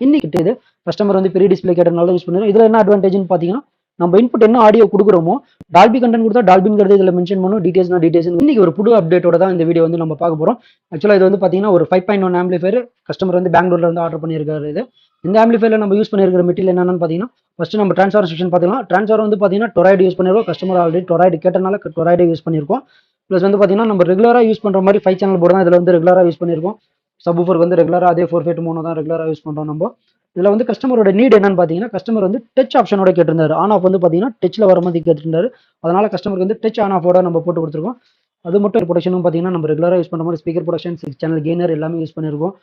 இன்னைக்கு இது கஸ்டமர் வந்து பெரிய டிஸ்பிளே கேட்டனால யூஸ் பண்ணுறோம் இதில் என்ன அட்வான்டேஜ்னு பார்த்தீங்கன்னா நம்ம இன்புட் என்ன ஆடியோ கொடுக்குறோமோ டால்பி கண்டென்ட் கொடுத்தா டால்பிங்கிறது இதில் மென்ஷன் பண்ணும். டீடைல்ஸ்னா டீடைல்ஸ் இன்னைக்கு ஒரு புது அப்டேட்டோட தான் இந்த வீடியோ வந்து நம்ம பார்க்க போகிறோம் ஆக்சுவலாக இது வந்து பார்த்தீங்கன்னா ஒரு five point one amplifier customer வந்து பெங்களூர்ல இருந்து ஆர்டர் பண்ணியிருக்காரு இது. இந்த ஆம்பிளிஃபயரில் நம்ம யூஸ் பண்ணியிருக்கிற மெட்டீரியல் என்னன்னு பார்த்தீங்கன்னா ஃபஸ்ட் நம்ம ட்ரான்ஸ்ஃபார் செக்ஷன் பார்த்தீங்கன்னா ட்ரான்ஸ்ஃபார் வந்து பார்த்தீங்கன்னா டொராய்டு யூஸ் பண்ணிருக்கோம். கஸ்டமர் ஆல்ரெடி டொராய்டு கேட்டனால டொராய்டு யூஸ் பண்ணியிருக்கோம் ப்ளஸ் வந்து பார்த்தீங்கன்னா நம்ம ரெகுலராக யூஸ் பண்ணுற மாதிரி ஃபைவ் சேனல் போர்டு தான் இதில் வந்து ரெகுலராக யூஸ் பண்ணியிருக்கோம் சப்வூஃபர் வந்து ரெகுலராக அதே ஃபோர் ஃபைட் மூணு தான் ரெகுலராக யூஸ் பண்ணுறோம் நம்ம. இதில் வந்து கஸ்டமரோட நீட் என்னன்னு பார்த்தீங்கன்னா கஸ்டமர் வந்து டச் ஆப்ஷனோட கேட்டிருந்தாரு. ஆன் ஆஃப் வந்து பார்த்தீங்கன்னா டச்சில் வர மாதிரி கேட்டிருந்தாரு. அதனால கஸ்டமருக்கு வந்து டச் ஆன் ஆஃபோட நம்ம போட்டு கொடுத்துருக்கோம். அது மட்டும் ப்ரொடக்ஷனும் பார்த்தீங்கன்னா நம்ம ரெகுலராக யூஸ் பண்ணுற மாதிரி speaker production six channel gainer எல்லாமே யூஸ் பண்ணியிருக்கோம்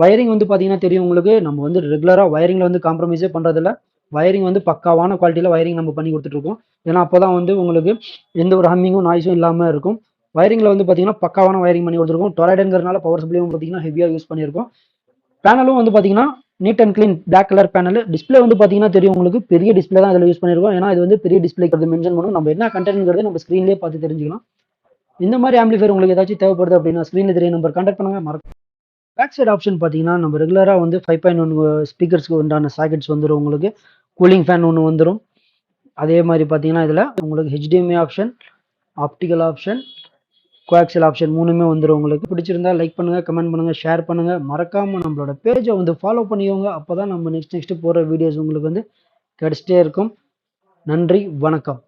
வயரிங் வந்து பார்த்தீங்கன்னா தெரியும் உங்களுக்கு. நம்ம வந்து ரெகுலராக வயரிங்கில் வந்து காம்ப்ரமைஸே பண்ணுறதில்ல வயரிங் வந்து பக்காவான குவாலிட்டியில் வயரிங் நம்ம பண்ணி கொடுத்துட்ருக்கோம் ஏன்னா அப்போ தான் வந்து உங்களுக்கு எந்த ஒரு ஹம்மிங்கும் நாய்ஸும் இல்லாமல் இருக்கும். வயரிங்கில் வந்து பார்த்தீங்கன்னா பக்காவான வயரிங் பண்ணி கொடுத்துருக்கோம். டொரைடுங்கிறனால பவர் சப்ளையும் பார்த்தீங்கன்னா ஹெவியாக யூஸ் பண்ணியிருக்கோம். பேனலும் வந்து பார்த்தீங்கன்னா neat and clean black colour panel display வந்து பார்த்தீங்கன்னா தெரியும் உங்களுக்கு. பெரிய டிஸ்பிளே தான் இதில் யூஸ் பண்ணியிருக்கோம். ஏன்னா இது வந்து பெரிய டிஸ்பிளேக்கிறது மென்ஷன் பண்ணும். நம்ம என்ன கண்டென்ட்ங்கிறது நம்ம ஸ்க்ரீன்லேயே பார்த்து தெரிஞ்சுக்கலாம். இந்த மாதிரி ஆம்பிளிஃபயர் உங்களுக்கு ஏதாச்சும் தேவைப்படுது அப்படின்னா ஸ்க்ரீனில் தெரிய நம்பர் கான்டாக்ட் பண்ணுங்க. மறக்க பேக் சைடு ஆப்ஷன் பார்த்தீங்கன்னா நம்ம ரெகுலராக வந்து ஃபைவ் பாயிண்ட் ஒன் ஸ்பீக்கர்ஸ்க்கு உண்டான சாக்கெட்ஸ் வந்துடும் உங்களுக்கு. கூலிங் ஃபேன் ஒன்று வந்துடும் அதே மாதிரி பார்த்தீங்கன்னா இதில் உங்களுக்கு HDMI option optical option coaxial option மூணுமே வந்துடும் உங்களுக்கு. பிடிச்சிருந்தா லைக் பண்ணுங்கள் கமெண்ட் பண்ணுங்கள் ஷேர் பண்ணுங்கள் மறக்காமல் நம்மளோட பேஜை வந்து ஃபாலோ பண்ணிக்கோங்க. அப்போ தான் நம்ம நெக்ஸ்ட் நெக்ஸ்ட்டு போகிற வீடியோஸ் உங்களுக்கு வந்து கிடச்சிட்டே இருக்கும். நன்றி வணக்கம்.